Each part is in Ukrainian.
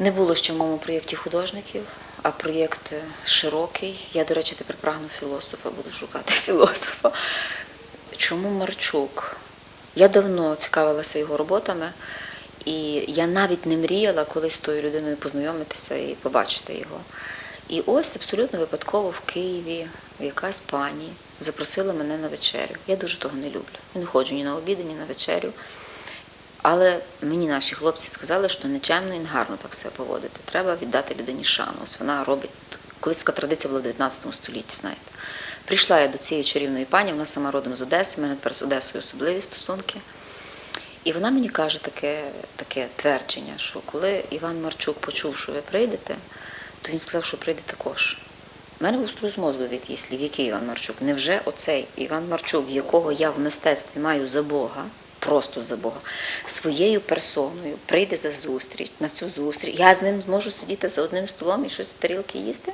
Не було ще в моєму проєкті художників, а проєкт е, широкий. Я, до речі, тепер прагну філософа, буду шукати філософа. Чому Марчук? Я давно цікавилася його роботами, і я навіть не мріяла колись тою людиною познайомитися і побачити його. І ось абсолютно випадково в Києві якась пані запросила мене на вечерю. Я дуже того не люблю. Я не ходжу ні на обіди, ні на вечерю. Але мені наші хлопці сказали, що нечемно і гарно так себе поводити. Треба віддати людині шану. Ось вона робить колись традиція була в 19 столітті, знаєте. Прийшла я до цієї чарівної пані, вона сама родом з Одеси, в мене тепер з Одесою особливі стосунки. І вона мені каже таке, таке твердження, що коли Іван Марчук почув, що ви прийдете, то він сказав, що прийде також. У мене був струс мозку від її слів, який Іван Марчук. Невже оцей Іван Марчук, якого я в мистецтві маю за Бога, просто за Бога, своєю персоною прийде за зустріч, на цю зустріч. Я з ним зможу сидіти за одним столом і щось з тарілки їсти?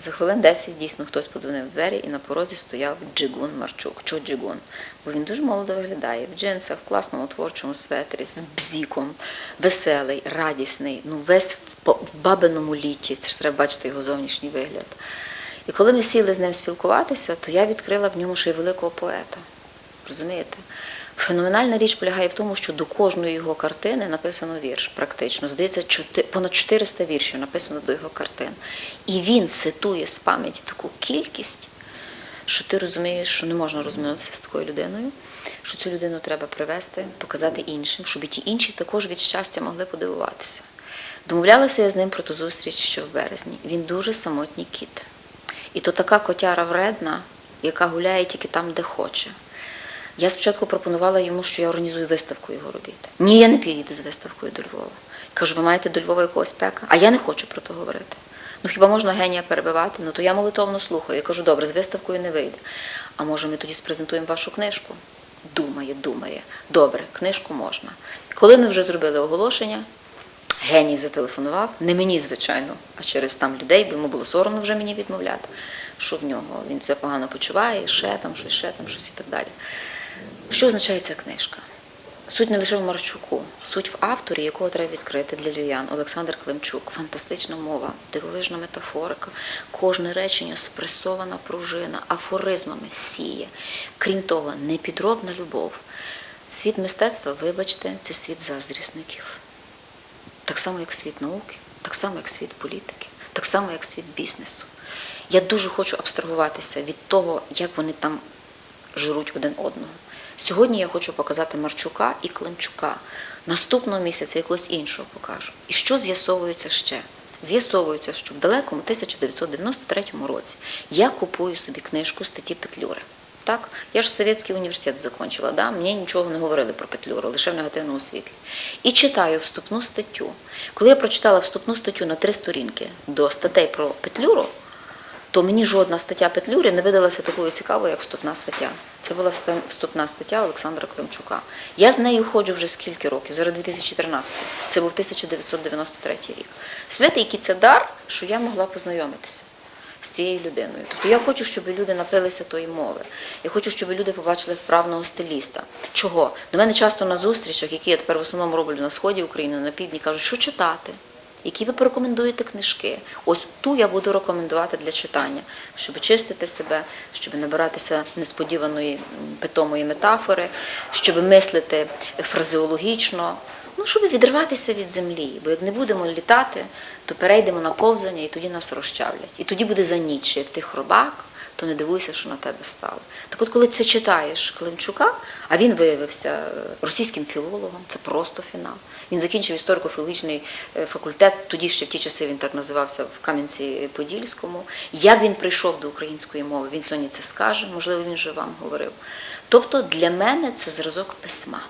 За хвилин 10 дійсно хтось подзвонив двері і на порозі стояв Джигун Марчук. Чого Джигун? Бо він дуже молодо виглядає, в джинсах, в класному творчому светрі, з бзіком, веселий, радісний, ну весь в бабиному літі. Це ж треба бачити його зовнішній вигляд. І коли ми сіли з ним спілкуватися, то я відкрила в ньому ще й великого поета. Розумієте? Феноменальна річ полягає в тому, що до кожної його картини написано вірш, практично. Здається, понад 400 віршів написано до його картин. І він цитує з пам'яті таку кількість, що ти розумієш, що не можна розминутися з такою людиною, що цю людину треба привести, показати іншим, щоб і ті інші також від щастя могли подивуватися. Домовлялася я з ним про ту зустріч ще в березні. Він дуже самотній кіт. І то така котяра вредна, яка гуляє тільки там, де хоче. Я спочатку пропонувала йому, що я організую виставку його робіт. Ні, я не поїду з виставкою до Львова. Кажу, ви маєте до Львова якогось пека? А я не хочу про то говорити. Ну хіба можна генія перебивати? Ну то я молитовно слухаю. Я кажу, добре, з виставкою не вийде. А може ми тоді спрезентуємо вашу книжку? Думає, думає. Добре, книжку можна. Коли ми вже зробили оголошення, геній зателефонував, не мені, звичайно, а через там людей, бо йому було соромно вже мені відмовляти, що в нього він це погано почуває, ще там щось, ще там щось і так далі. Що означає ця книжка? Суть не лише в Марчуку, суть в авторі, якого треба відкрити для львів'ян. Олександр Климчук, фантастична мова, дивовижна метафорика, кожне речення спресована пружина, афоризмами сіє. Крім того, непідробна любов. Світ мистецтва, вибачте, це світ заздрісників. Так само, як світ науки, так само, як світ політики, так само, як світ бізнесу. Я дуже хочу абстрагуватися від того, як вони там жируть один одного. Сьогодні я хочу показати Марчука і Климчука. Наступного місяця якогось іншого покажу. І що з'ясовується ще? З'ясовується, що в далекому 1993 році я купую собі книжку статті Петлюри. Так, я ж Совєтський університет закінчила, да? мені нічого не говорили про Петлюру, лише в негативному світлі. І читаю вступну статтю. Коли я прочитала вступну статтю на три сторінки до статей про Петлюру, то мені жодна стаття Петлюри не видалася такою цікавою, як вступна стаття. Це була вступна стаття Олександра Климчука. Я з нею ходжу вже скільки років? Зараз 2013. Це був 1993 рік. Святий який це дар, що я могла познайомитися з цією людиною. Тобто я хочу, щоб люди напилися тої мови. Я хочу, щоб люди побачили вправного стиліста. Чого? До мене часто на зустрічах, які я тепер в основному роблю на сході України, на півдні, кажуть, що читати. Які ви порекомендуєте книжки? Ось ту я буду рекомендувати для читання, щоб чистити себе, щоб набиратися несподіваної питомої метафори, щоб мислити фразеологічно, ну, щоб відриватися від землі. Бо як не будемо літати, то перейдемо на повзання і тоді нас розчавлять. І тоді буде за ніч, як ти хробак, то не дивуйся, що на тебе стало. Так от, коли це читаєш Климчука, а він виявився е, російським філологом, це просто фінал. Він закінчив історико-філологічний е, факультет, тоді ще в ті часи він так називався в Кам'янці-Подільському. Як він прийшов до української мови, він сьогодні це скаже, можливо, він вже вам говорив. Тобто для мене це зразок письма.